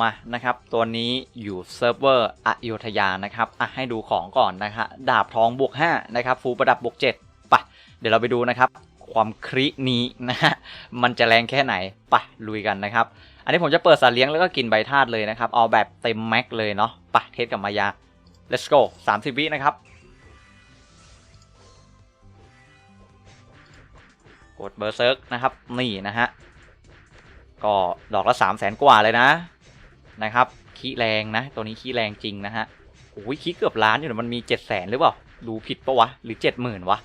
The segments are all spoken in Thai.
มานะครับตัวนี้อยู่เซิร์ฟเวอร์อยุธยานะครับอะให้ดูของก่อนนะครับดาบทองบวก5นะครับฟูประดับบวก7ปะเดี๋ยวเราไปดูนะครับ ความครินี้นะฮะมันจะแรงแค่ไหนปะลุยกันนะครับ อันนี้ผมจะเปิดสาเลี้ยงแล้วก็กินใบธาตุเลยนะครับ เอาแบบเต็มแม็กเลยเนาะปะเทสกับมายา let's go 30 วินะครับ กดเบอร์เซิร์กนะครับ นี่นะฮะก็ดอกละ3 0 0แสนกว่าเลยนะ นะครับขี้แรงนะ ตัวนี้ขี้แรงจริงนะฮะโอ้ยขี้เกือบล้านอยู่นะมันมี7 0 0แสนหรือเปล่าดูผิดปะวะหรือ70,000วะ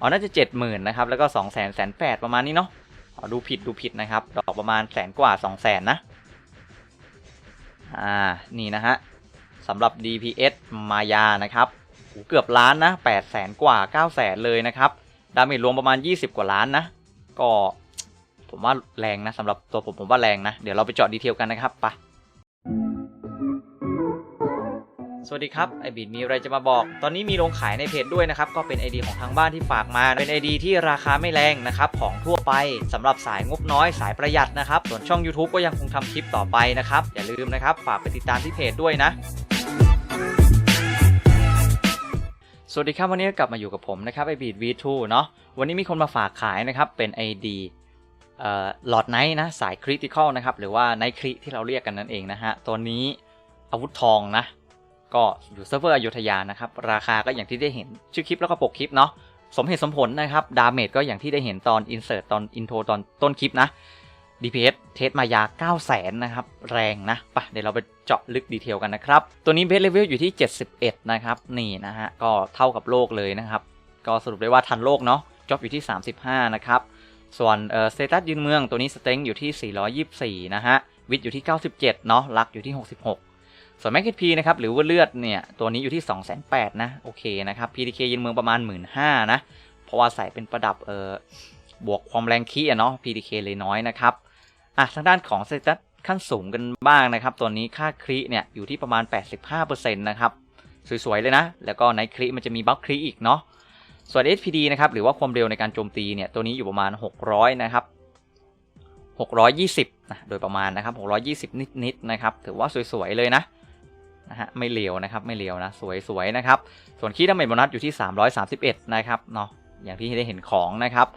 อ๋อน่าจะ70,000นะครับแล้วก็2 0 0แสนแสนแปดประมาณนี้เนาะอ๋อดูผิดดูผิดนะครับ ดอกประมาณแสนกว่า2 0 0แสนนะอ่านี่นะฮะสำหรับ DPS มายานะครับโอ้เกือบล้านนะ8 0 0แสนกว่า9 0 0แสนเลยนะครับดาเมจรวมประมาณ 20 กว่าล้านนะ ก็ผมว่าแรงนะสำหรับตัวผมผมว่าแรงนะ เดี๋ยวเราไปเจาะดีเทลกันนะครับไป สวัสดีครับไอบีดมีอะไรจะมาบอก ตอนนี้มีลงขายในเพจด้วยนะครับ ก็เป็น ID ของทางบ้านที่ฝากมา เป็น ID ที่ราคาไม่แรงนะครับ ของทั่วไปสำหรับสายงบน้อยสายประหยัดนะครับ ส่วนช่อง YouTube ก็ยังคงทำคลิปต่อไปนะครับ อย่าลืมนะครับ ฝากไปติดตามที่เพจด้วยนะสวัสดีครับวันนี้กลับมาอยู่กับผมนะครับไอบีด V2 เนาะวันนี้มีคนมาฝากขายนะครับเป็น ID เอ่อหลอดไนท์นะสายคริติคอลนะครับหรือว่าไนท์คริที่เราเรียกกันนั่นเองนะฮะตัวนี้อาวุธทองนะ ก็อยู่เซิร์ฟเวอร์อยุธยานะครับ ราคาก็อย่างที่ได้เห็นชื่อคลิปแล้วก็ปกคลิปเนาะสมเหตุสมผลนะครับ ดาเมจก็อย่างที่ได้เห็นตอนอินเสิร์ตตอนอินโทรตอนต้นคลิปนะ DPS เทสมายา 9 0 0 0 0นะครับ แรงนะปะเดี๋ยวเราไปเจาะลึกดีเทลกันนะครับ ตัวนี้เบสเลเวลอยู่ที่ 71 นะครับ นี่นะฮะ ก็เท่ากับโลกเลยนะครับ ก็สรุปได้ว่าทันโลกเนาะจ็อบอยู่ที่ 35 นะครับ ส่วนเอ่อสเตตัสยืนเมืองตัวนี้สเต็งอยู่ที่ 424 นะฮะ วิทอยู่ที่ 97 เนาะลักอยู่ที่ 66 ส่วนแม็กพีนะครับหรือว่าเลือดเนี่ยตัวนี้อยู่ที่208,000นะโอเคนะครับ PDK ยืนเมืองประมาณ 15,000นะเพราะว่าใส่เป็นประดับเอ่อบวกความแรงคีอะเนาะ PDK เลยน้อยนะครับอะทางด้านของสเตตัสขั้นสูงกันบ้างนะครับ ตัวนี้ค่าครีเนี่ยอยู่ที่ประมาณ 85%นะครับสวยๆเลยนะ แล้วก็ในครีมันจะมีบัฟครีอีกเนาะส่วน SPD นะครับหรือว่าความเร็วในการโจมตีเนี่ยตัวนี้อยู่ประมาณ 600 นะครับ620นะโดยประมาณนะครับ620 นิดๆนะครับถือว่าสวยๆเลยนะ นะฮะไม่เลวนะครับไม่เลวนะสวยๆนะครับส่วนคีดาเมจโบนัสอยู่ที่ 331 นะครับเนาะอย่างที่ได้เห็นของนะครับ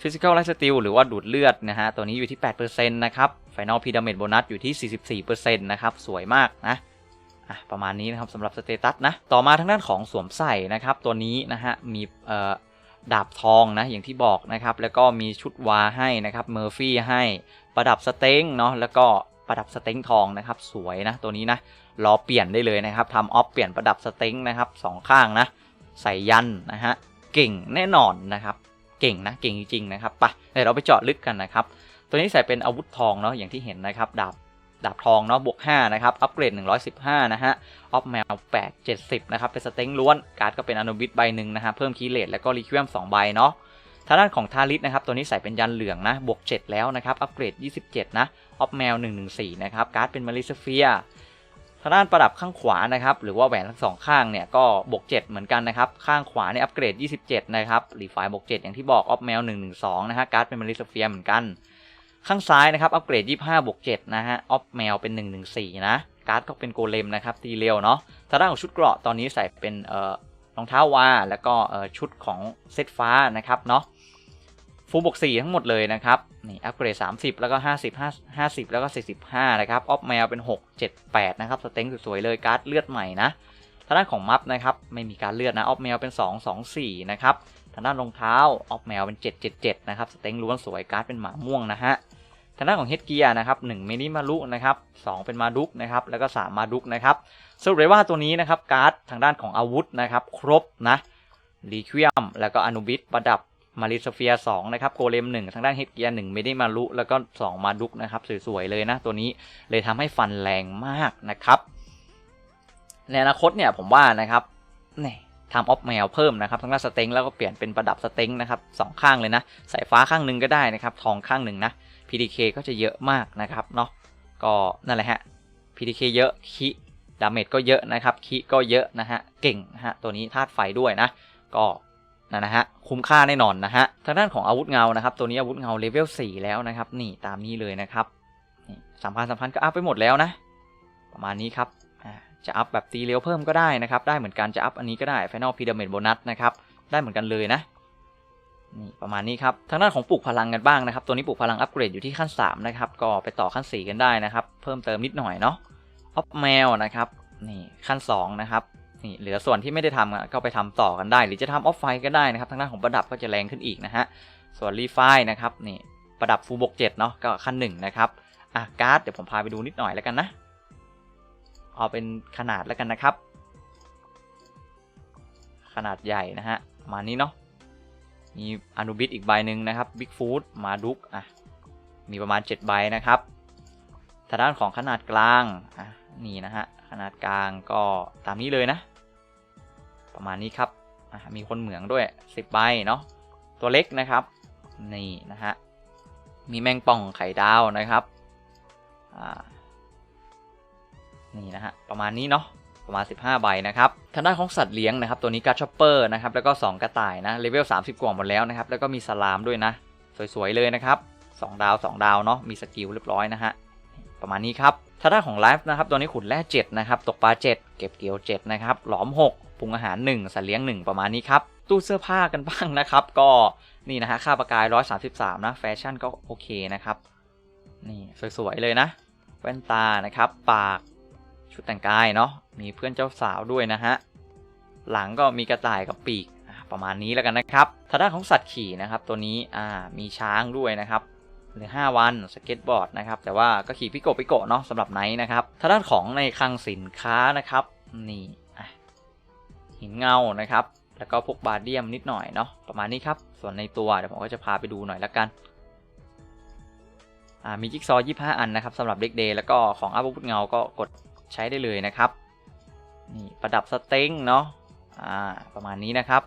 Physical Life Steal หรือว่าดูดเลือดนะฮะตัวนี้อยู่ที่ 8%นะครับ Final P Damage Bonus อยู่ที่ 44%นะครับสวยมากนะประมาณนี้นะครับสำหรับสเตตัสนะต่อมาทางด้านของสวมใส่นะครับตัวนี้นะฮะมีดาบทองนะอย่างที่บอกนะครับแล้วก็มีชุดวาให้นะครับเมอร์ฟี่ให้ประดับสเต็งเนาะแล้วก็ ประดับสเต็งทองนะครับ สวยนะตัวนี้นะรอเปลี่ยนได้เลยนะครับทำออฟเปลี่ยนประดับสเต็งนะครับสองข้างนะใส่ยันนะฮะเก่งแน่นอนนะครับเก่งนะเก่งจริงๆนะครับไปเดี๋ยวเราไปเจาะลึกกันนะครับตัวนี้ใส่เป็นอาวุธทองเนาะอย่างที่เห็นนะครับดาบดาบทองเนาะบวก5นะครับ อัปเกรด 115 นะฮะ ออฟแมว8 70 นะครับ เป็นสเต็งล้วน การ์ดก็เป็นอนุบิตใบหนึ่งนะฮะ เพิ่มคีเลตแล้วก็รีควีม2ใบเนาะ ทางด้านของทาริสนะครับ ตัวนี้ใส่เป็นยันเหลืองนะ บวก 7 แล้วนะครับ อัปเกรด 27 นะ ออฟแมว 114 นะครับ การ์ดเป็นมาริสเฟียทางด้านประดับข้างขวานะครับ หรือว่าแหวนทั้งสองข้างเนี่ย ก็บวก 7 เหมือนกันนะครับ ข้างขวาเนี่ยอัปเกรด 27 นะครับรีไฟบวก 7 อย่างที่บอก ออฟแมว 112 นะฮะ การ์ดเป็นมาริสเฟียเหมือนกัน ข้างซ้ายนะครับ อัปเกรด 25 บวก 7 นะฮะ ออฟแมวเป็น 114 นะ การ์ดก็เป็นโกเลมนะครับ ตีเร็วเนาะทางด้านของชุดเกราะตอนนี้ใส่เป็นเอ่อ รองเท้าวาแล้วก็ชุดของเซตฟ้านะครับเนาะฟูบวก4ทั้งหมดเลยนะครับนี่อัปเกรด 30 แล้วก็ 50 50 แล้วก็ 45 นะครับ ออฟแมวเป็น 6 7 8 นะครับ สเต็งสวยๆเลยการ์ดเลือดใหม่นะทางด้านของมัฟนะครับ ไม่มีการเลือดนะ ออฟแมวเป็น 2 2 4 นะครับทางด้านรองเท้าออฟแมวเป็น 7 7 7 นะครับ สเต็งล้วนสวยการ์ดเป็นหมาม่วงนะฮะ ทางด้านของเฮดเกียร์นะครับ1มินิมารุนะครับ2เป็นมาดุกนะครับแล้วก็3มมาดุกนะครับสรุปเลยว่าตัวนี้นะครับการ์ดทางด้านของอาวุธนะครับครบนะรีควียมแล้วก็อนุบิตประดับมาริสเฟีย2นะครับโกเลม1ทางด้านเฮดเกียร์1ไม่ได้มารุแล้วก็2มาดุกนะครับสวยๆเลยนะตัวนี้เลยทำให้ฟันแรงมากนะครับในอนาคตเนี่ยผมว่านะครับนี่ทำออฟแมวเพิ่มนะครับทางด้านสเต็งแล้วก็เปลี่ยนเป็นประดับสเต็งนะครับสองข้างเลยนะสายฟ้าข้างหนึ่งก็ได้นะครับทองข้างหนึ่งนะ PDK ก็จะเยอะมากนะครับเนาะก็นั่นแหละฮะ PDK เยอะคิดาเมจก็เยอะนะครับคิก็เยอะนะฮะเก่งฮะตัวนี้ธาตุไฟด้วยนะ ก็นะนะฮะคุ้มค่าแน่นอนนะฮะทางด้านของอาวุธเงานะครับ ตัวนี้อาวุธเงาเลเวล4แล้วนะครับ นี่ตามนี้เลยนะครับนี่สามพันสามพันก็อัพไปหมดแล้วนะ ประมาณนี้ครับจะอัพแบบตีเร็วเพิ่มก็ได้นะครับ ได้เหมือนกันจะอัพอันนี้ก็ได้ Final Pyramid Bonus นะครับ ได้เหมือนกันเลยนะ นี่ประมาณนี้ครับทางด้านของปลูกพลังกันบ้างนะครับ ตัวนี้ปลูกพลังอัปเกรดอยู่ที่ขั้น 3 นะครับ ก็ไปต่อขั้น 4 กันได้นะครับ เพิ่มเติมนิดหน่อยเนาะออฟแมวนะครับนี่ขั้น 2 นะครับนี่เหลือส่วนที่ไม่ได้ทำก็ไปทำต่อกันได้ หรือจะทำออฟไฟก็ได้นะครับ ทางด้านของประดับก็จะแรงขึ้นอีกนะฮะส่วนรีไฟนะครับนี่ประดับฟูบก7เนาะก็ขั้น 1 นะครับอะการ์ดเดี๋ยวผมพาไปดูนิดหน่อยแล้วกันนะเอาเป็นขนาดแล้วกันนะครับ ขนาดใหญ่นะฮะประมาณนี้เนาะ มีอนุบิตอีกใบหนึ่งนะครับบิ๊กฟูดมาดุกอะมีประมาณ 7 ใบนะครับทางด้านของขนาดกลางอะนี่นะฮะขนาดกลางก็ตามนี้เลยนะ ประมาณนี้ครับมีคนเหมืองด้วย 10 ใบเนาะตัวเล็กนะครับนี่นะฮะมีแมงป่องไข่ดาวนะครับอ่านี่นะฮะประมาณนี้เนาะ ประมาณ 15 ใบนะครับทางด้านของสัตว์เลี้ยงนะครับตัวนี้การ์ดชอปเปอร์นะครับแล้วก็ 2 กระต่ายนะเลเวล 30 กว่าหมดแล้วนะครับแล้วก็มีสลามด้วยนะ สวยๆเลยนะครับ2ดาว 2 ดาวเนาะมีสกิลเรียบร้อยนะฮะประมาณนี้ครับทางด้านของไลฟ์นะครับตัวนี้ขุดแร่7นะครับตกปลา 7 เก็บเกี่ยว7นะครับหลอม 6ปรุงอาหาร 1 สัตว์เลี้ยง 1 ประมาณนี้ครับตู้เสื้อผ้ากันบ้างนะครับก็นี่นะฮะค่าประกาย 133 นะแฟชั่นก็โอเคนะครับนี่สวยๆเลยนะแว่นตานะครับ ปาก ชุดแต่งกายเนาะมีเพื่อนเจ้าสาวด้วยนะฮะหลังก็มีกระต่ายกับปีกประมาณนี้แล้วกันนะครับทางด้านของสัตว์ขี่นะครับ ตัวนี้อ่ามีช้างด้วยนะครับเหลือ 5 วันสเก็ตบอร์ดนะครับแต่ว่าก็ขี่พิโกพิโกเนาะสำหรับไนท์นะครับทางด้านของในคลังสินค้านะครับนี่หินเงานะครับ แล้วก็พวกบาเดียมนิดหน่อยเนาะประมาณนี้ครับ ส่วนในตัวเดี๋ยวผมก็จะพาไปดูหน่อยละกันอ่ามีจิ๊กซอว์25 อันนะครับสำหรับเด็กเดย์แล้วก็ของอาวุธเงาก็กด ใช้ได้เลยนะครับนี่ประดับสเต็งเนาะอ่าประมาณนี้นะครับ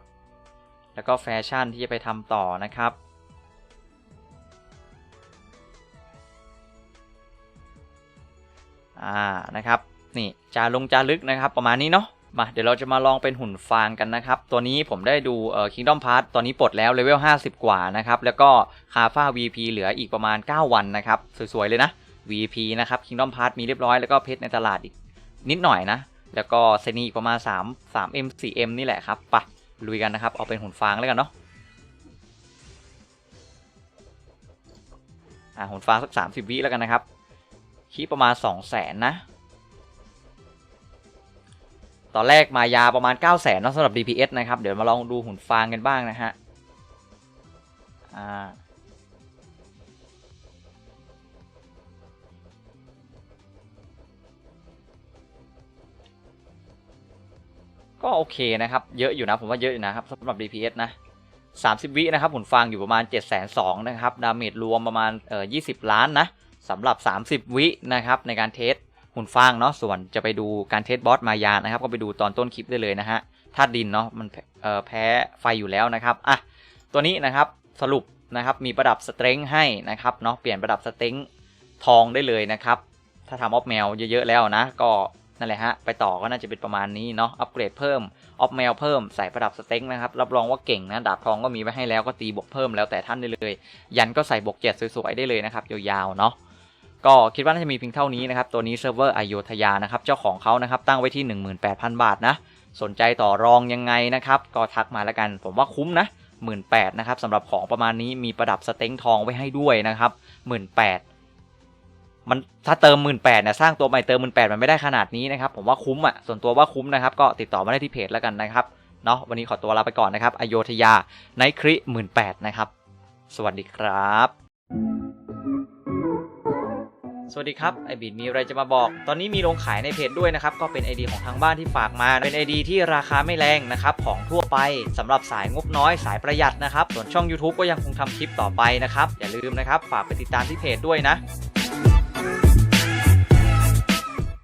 แล้วก็แฟชั่นที่จะไปทำต่อนะครับอ่านะครับนี่จาลงจารึกนะครับ ประมาณนี้เนาะมาเดี๋ยวเราจะมาลองเป็นหุ่นฟางกันนะครับ ตัวนี้ผมได้ดูเอ่อ Kingdom Pass ตอนนี้ปลดแล้วเลเวล50 กว่านะครับ แล้วก็คาฟ้า VP เหลืออีกประมาณ 9 วันนะครับ สวย ๆ เลยนะ VP นะครับ Kingdom Pass มีเรียบร้อยแล้วก็เพชรในตลาดอีกนิดหน่อยนะ แล้วก็เซนีอีกประมาณ 3 3M 4M นี่แหละครับปะลุยกันนะครับ เอาเป็นหุ่นฟางแล้วกันเนาะอ่าหุ่นฟางสัก 30 วิแล้วกันนะครับคีประมาณ 2 0 0แสนนะ ตอนแรกมายาประมาณ 9 0 0แสนนะสำหรับ DPS นะครับ เดี๋ยวมาลองดูหุ่นฟางกันบ้างนะฮะอ่า ก็โอเคนะครับ เยอะอยู่นะ ผมว่าเยอะอยู่นะครับสำหรับ DPS นะ 30 วินะครับหุ่นฟางอยู่ประมาณ 7 2 0 0 0นะครับ ดาเมจรวมประมาณเอ่อ20 ล้านนะสำหรับ 30 วินะครับในการเทสหุ่นฟางเนาะ ส่วนจะไปดูการเทสบอสมายานะครับ ก็ไปดูตอนต้นคลิปได้เลยนะฮะธาตุดินเนาะ มันเอ่อแพ้ไฟอยู่แล้วนะครับ อะ ตัวนี้นะครับสรุปนะครับ มีประดับสเตรงให้นะครับเนาะ เปลี่ยนประดับสเตรงทองได้เลยนะครับ ถ้าทำออฟแมวเยอะๆแล้วนะ ก็ นั่นแหละฮะ ไปต่อก็น่าจะเป็นประมาณนี้เนาะ อัปเกรดเพิ่ม ออฟแมวเพิ่ม ใส่ประดับสเต็งนะครับ รับรองว่าเก่งนะ ดาบทองก็มีไว้ให้แล้ว ก็ตีบวกเพิ่มแล้วแต่ท่านได้เลย ยันก็ใส่บวกเจ็ดสวยๆได้เลยนะครับ ยาวๆ เนาะ ก็คิดว่าน่าจะมีเพียงเท่านี้นะครับ ตัวนี้เซิร์ฟเวอร์อโยธยานะครับ เจ้าของเขานะครับ ตั้งไว้ที่ 18,000 บาทนะ สนใจต่อรองยังไงนะครับ ก็ทักมาแล้วกัน ผมว่าคุ้มนะ 18,000นะครับสำหรับของประมาณนี้ มีประดับสเต็งทองไว้ให้ด้วยนะครับ 18,000 มันถ้าเติม1 8ื่นแปดเนี่ยสร้างตัวใหม่เติม1 8ื่นแปดมันไม่ได้ขนาดนี้นะครับผมว่าคุ้มอะส่วนตัวว่าคุ้มนะครับก็ติดต่อมาได้ที่เพจแล้วกันนะครับเนาะวันนี้ขอตัวลาไปก่อนนะครับอโยธยาไนคริหมื่นแปดนะครับสวัสดีครับสวัสดีครับไอบิดมีอะไรจะมาบอก ตอนนี้มีลงขายในเพจด้วยนะครับ ก็เป็น ID ของทางบ้านที่ฝากมา เป็น ID ที่ราคาไม่แรงนะครับ ของทั่วไปสำหรับสายงบน้อยสายประหยัดนะครับ ส่วนช่อง YouTube ก็ยังคงทำคลิปต่อไปนะครับ อย่าลืมนะครับ ฝากไปติดตามที่เพจด้วยนะ